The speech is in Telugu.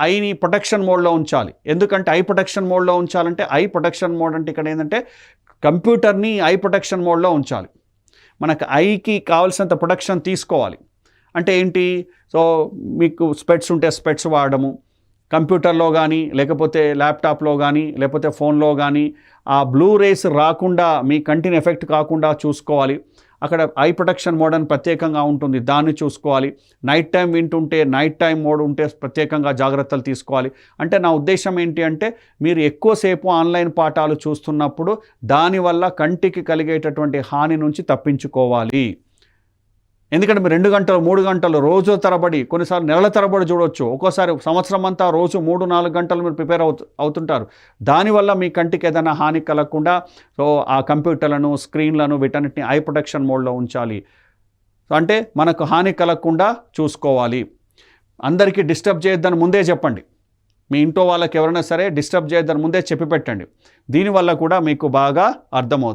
ఐని ప్రొటెక్షన్ మోడ్లో ఉంచాలి. ఎందుకంటే ఐ ప్రొటెక్షన్ మోడ్లో ఉంచాలంటే ఐ ప్రొటెక్షన్ మోడ్ అంటే ఇక్కడ ఏంటంటే కంప్యూటర్ని ఐ ప్రొటెక్షన్ మోడ్లో ఉంచాలి. మనకు ఐకి కావాల్సినంత ప్రొటెక్షన్ తీసుకోవాలి. అంటే ఏంటి? సో మీకు స్పెట్స్ ఉంటే స్పెట్స్ వాడడము. కంప్యూటర్లో కానీ లేకపోతే ల్యాప్టాప్లో కానీ లేకపోతే ఫోన్లో కానీ ఆ బ్లూ రేస్ రాకుండా మీ కంటిని ఎఫెక్ట్ కాకుండా చూసుకోవాలి. అక్కడ ఐ ప్రొటెక్షన్ మోడ్ అని ప్రత్యేకంగా ఉంటుంది. దాన్ని చూసుకోవాలి. నైట్ టైం వింటుంటే నైట్ టైం మోడ్ ఉంటే ప్రత్యేకంగా జాగ్రత్తలు తీసుకోవాలి. అంటే నా ఉద్దేశం ఏంటి అంటే మీరు ఎక్కువసేపు ఆన్లైన్ పాఠాలు చూస్తున్నప్పుడు దానివల్ల కంటికి కలిగేటటువంటి హాని నుంచి తప్పించుకోవాలి. ఎందుకంటే మీరు రెండు గంటలు మూడు గంటలు రోజు తరబడి కొన్నిసార్లు నెలల తరబడి చూడొచ్చు. ఒక్కోసారి సంవత్సరం అంతా రోజు మూడు నాలుగు గంటలు మీరు ప్రిపేర్ అవుతు అవుతుంటారు. దానివల్ల మీ కంటికి ఏదైనా హాని కలగకుండా సో ఆ కంప్యూటర్లను స్క్రీన్లను వీటన్నిటిని ఐ ప్రొటెక్షన్ మోడ్లో ఉంచాలి. అంటే మనకు హాని కలగకుండా చూసుకోవాలి. అందరికీ డిస్టర్బ్ చేయొద్దని ముందే చెప్పండి. మీ ఇంట్లో వాళ్ళకి ఎవరైనా సరే డిస్టర్బ్ చేయొద్దని ముందే చెప్పి పెట్టండి. దీనివల్ల కూడా మీకు బాగా అర్థమవుతుంది.